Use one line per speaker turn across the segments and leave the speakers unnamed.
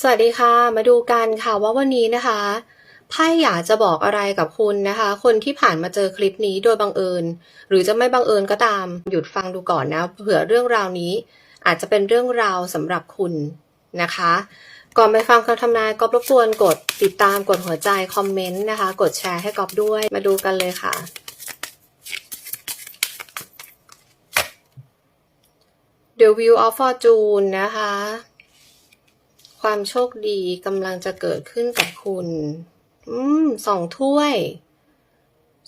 สวัสดีค่ะ มาดูกันค่ะว่าวันนี้นะคะไพ่อยากจะบอกอะไรกับคุณนะคะ คนที่ผ่านมาเจอคลิปนี้โดยบังเอิญ หรือจะไม่บังเอิญก็ตาม หยุดฟังดูก่อนนะเผื่อเรื่องราวนี้ อาจจะเป็นเรื่องราวสำหรับคุณนะคะ ก่อนไปฟังคำทำนายก็รบกวนกดติดตามกดหัวใจคอมเมนต์นะคะ กดแชร์ให้กอบด้วย มาดูกันเลยค่ะ The Wheel of Fortune นะคะ ความโชคดีกำลังจะเกิดขึ้นกับคุณ อืมสองถ้วย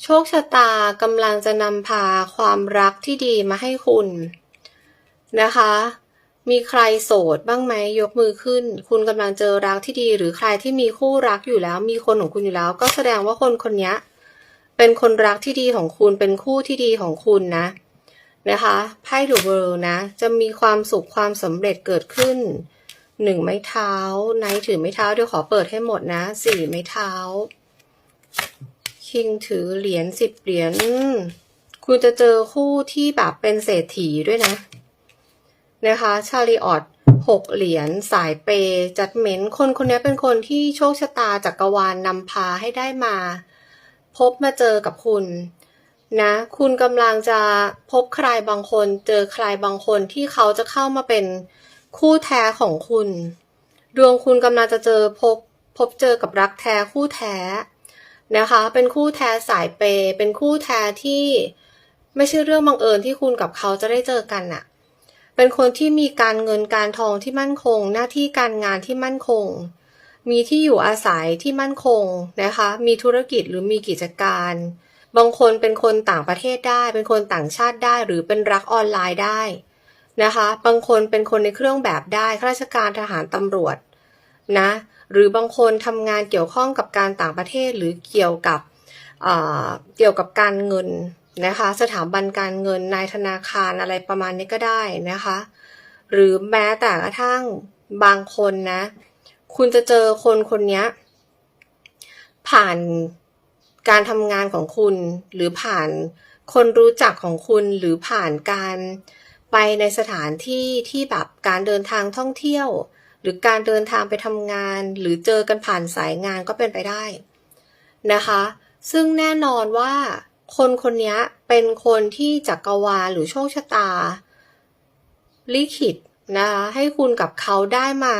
โชคชะตากำลังจะนำพาความรักที่ดีมาให้คุณ นะคะ มีใครโสดบ้างไหมยกมือขึ้น คุณกำลังเจอรักที่ดี หรือใครที่มีคู่รักอยู่แล้ว มีคนของคุณอยู่แล้ว ก็แสดงว่าคนคนนี้เป็นคนรักที่ดีของคุณ เป็นคู่ที่ดีของคุณนะนะคะไพ่ดูเวิลนะ จะมีความสุขความสำเร็จเกิดขึ้น หนึ่งไม้เท้าไนท์ถือไม้เท้าเดี๋ยวขอเปิดให้หมดนะสี่ไม้เท้า คิงถือเหรียญสิบเหรียญคุณจะเจอคู่ที่แบบเป็นเศรษฐีด้วยนะ นะคะ ชาลีออตหกเหรียญสายเปยจัดเมนคนคนนี้เป็นคนที่โชคชะตาจักรวาลนนำพาให้ได้มา พบมาเจอกับคุณนะ คุณกำลังจะพบใครบางคน เจอใครบางคนที่เขาจะเข้ามาเป็น คู่แท้ของคุณ ดวงคุณกำลังจะเจอพบพบเจอกับรักแท้คู่แท้นะคะ เป็นคู่แท้สายเปย์เป็นคู่แท้ที่ไม่ใช่เรื่องบังเอิญที่คุณกับเขาจะได้เจอกันน่ะ เป็นคนที่มีการเงินการทองที่มั่นคง หน้าที่การงานที่มั่นคง มีที่อยู่อาศัยที่มั่นคงนะคะ มีธุรกิจหรือมีกิจการ บางคนเป็นคนต่างประเทศได้ เป็นคนต่างชาติได้ หรือเป็นรักออนไลน์ได้ นะคะ บางคนเป็นคนในเครื่องแบบได้ข้าราชการทหารตำรวจนะหรือบางคนทำงานเกี่ยวข้องกับการต่างประเทศหรือเกี่ยวกับเกี่ยวกับการเงินนะคะ สถาบันการเงินนายธนาคารอะไรประมาณนี้ก็ได้นะคะ หรือแม้แต่กระทั่งบางคนนะ คุณจะเจอคนคนนี้ผ่านการทำงานของคุณ หรือผ่านคนรู้จักของคุณหรือผ่านการ ไปในสถานที่ที่แบบการเดินทางท่องเที่ยว หรือการเดินทางไปทำงาน หรือเจอกันผ่านสายงานก็เป็นไปได้นะคะ ซึ่งแน่นอนว่าคนคนนี้เป็นคนที่จักรวาลหรือโชคชะตา ลิขิตนะคะให้คุณกับเขาได้มา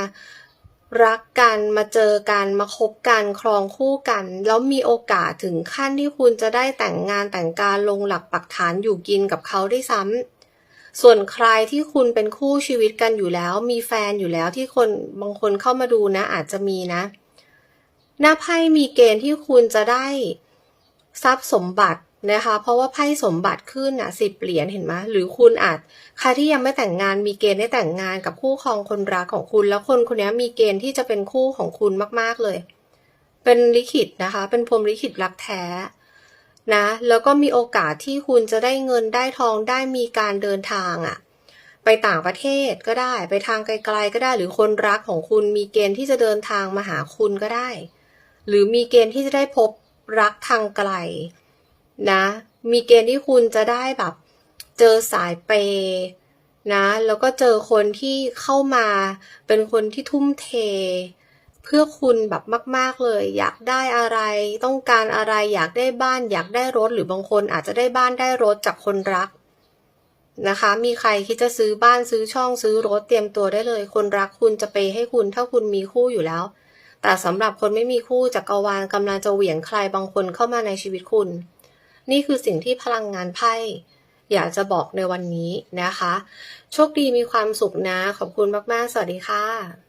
รักกันมาเจอกันมาคบกันครองคู่กัน แล้วมีโอกาสถึงขั้นที่คุณจะได้แต่งงานแต่งการลงหลักปักฐานอยู่กินกับเขาได้ซ้ำ ส่วนใครที่คุณเป็นคู่ชีวิตกันอยู่แล้ว มีแฟนอยู่แล้วที่คนบางคนเข้ามาดูนะ อาจจะมีนะ หน้าไพ่มีเกณฑ์ที่คุณจะได้ทรัพย์สมบัตินะคะ เพราะว่าไพ่สมบัติขึ้นอะสิบเหรียญเห็นไหมหรือคุณอาจใครที่ยังไม่แต่งงานมีเกณฑ์ได้แต่งงานกับคู่ครองคนรักของคุณ แล้วคนคนนี้มีเกณฑ์ที่จะเป็นคู่ของคุณมาก ๆเลย เป็นลิขิตนะคะ เป็นพรมลิขิตรักแท้ นะ แล้วก็มีโอกาสที่คุณจะได้เงินได้ทองได้มีการเดินทางอะไปต่างประเทศก็ได้ไปทางไกลๆก็ได้ หรือคนรักของคุณมีเกณฑ์ที่จะเดินทางมาหาคุณก็ได้ หรือมีเกณฑ์ที่จะได้พบรักทางไกลนะ มีเกณฑ์ที่คุณจะได้แบบ เจอสายเปย์นะ แล้วก็เจอคนที่เข้ามาเป็นคนที่ทุ่มเท เพื่อคุณแบบมาก ๆเลย อยากได้อะไร ต้องการอะไรอยากได้บ้าน อยากได้รถหรือบางคนอาจจะได้บ้านได้รถจากคนรักนะคะ มีใครคิดจะซื้อบ้านซื้อช่องซื้อรถเตรียมตัวได้เลย คนรักคุณจะไปให้คุณถ้าคุณมีคู่อยู่แล้ว แต่สำหรับคนไม่มีคู่จักรวาลกำลังจะเหวี่ยงใครบางคนเข้ามาในชีวิตคุณ นี่คือสิ่งที่พลังงานไพ่อยากจะบอกในวันนี้นะคะ โชคดีมีความสุขนะ ขอบคุณมาก ๆ สวัสดีค่ะ